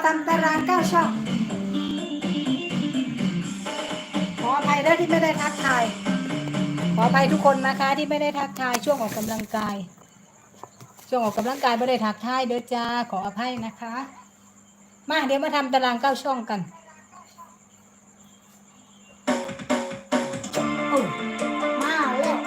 จะพาทำตารางเก้าช่อง ขออภัยด้วยที่ไม่ได้ทักทาย ขออภัยทุกคนนะคะที่ไม่ได้ทักทายช่วงออกกำลังกาย ช่วงออกกำลังกายไม่ได้ทักทายเด้อจ้าขออภัยนะคะ มาเดี๋ยวมาทำตารางเก้าช่องกันมาแล้ว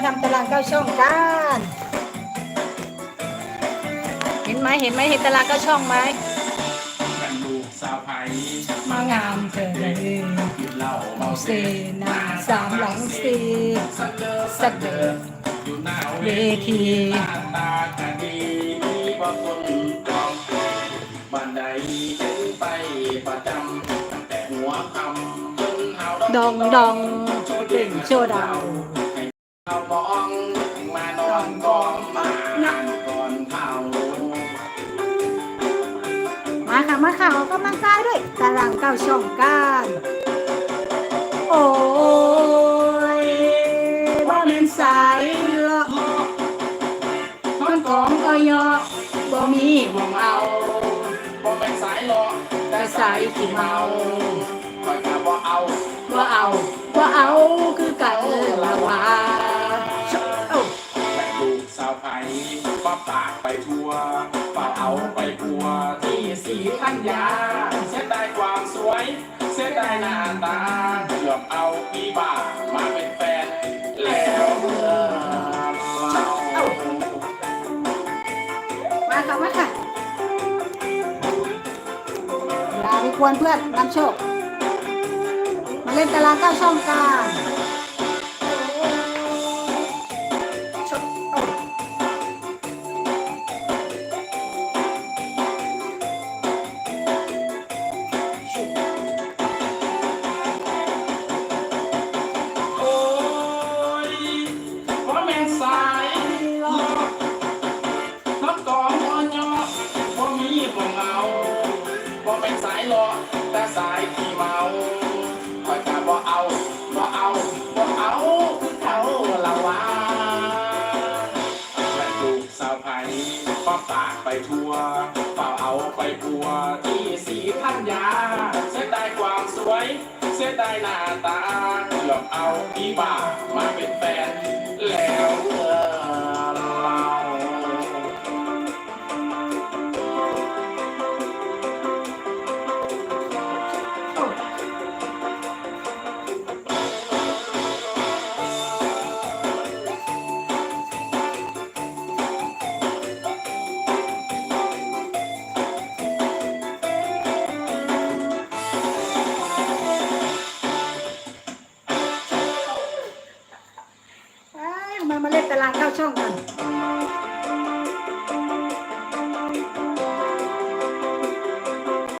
มาทำตารางเก้าช่องกันเห็นไหมเห็นไหมเห็นตารางเก้าช่องไหมกันลูสาวไผ่มางามเธอเลยกินเหล้าเมาเซนาสามหลังสีสักเดิมสักเดิมอยู่หน้าเวทีหน้าตาคดีว่าคนจองบันไดขึ้นไปประจำตั้งแต่หัวคำจนหาดองดองเป็นโชว์ดาว ขาบองมานอนกองมาก่อนเผามาค่ะมาค่ะออกกำลังกายด้วยตารางเก้าช่องกันโอ้ยบ้าเป็นสายเลาะมันของก็ยอบ่มีหมองเอาบ่เป็นสายหลอกแต่สายที่เมาคอยกะบ่เอาว่เอาว่เอาคือกันละว่า ป้าปากไปทัวป้าเอาไปปัว ที่สีพันยา เสียดายความสวย เสียดายหน้าตาเกือบเอาพี่บ้ามาเป็นแฟน แล้วเมื่อเรามาค่ะมาค่ะอย่าไปกวนเพื่อนนำโชค มาเล่นตารางเก้าช่องกัน ไปทัวเป่าเอาไปปัวที่สีพันยา เสียดายความสวย เสียดายหน้าตาเกือบเอาพี่บ้ามาเป็นแฟน มาเล่นตารางเข้าช่องกัน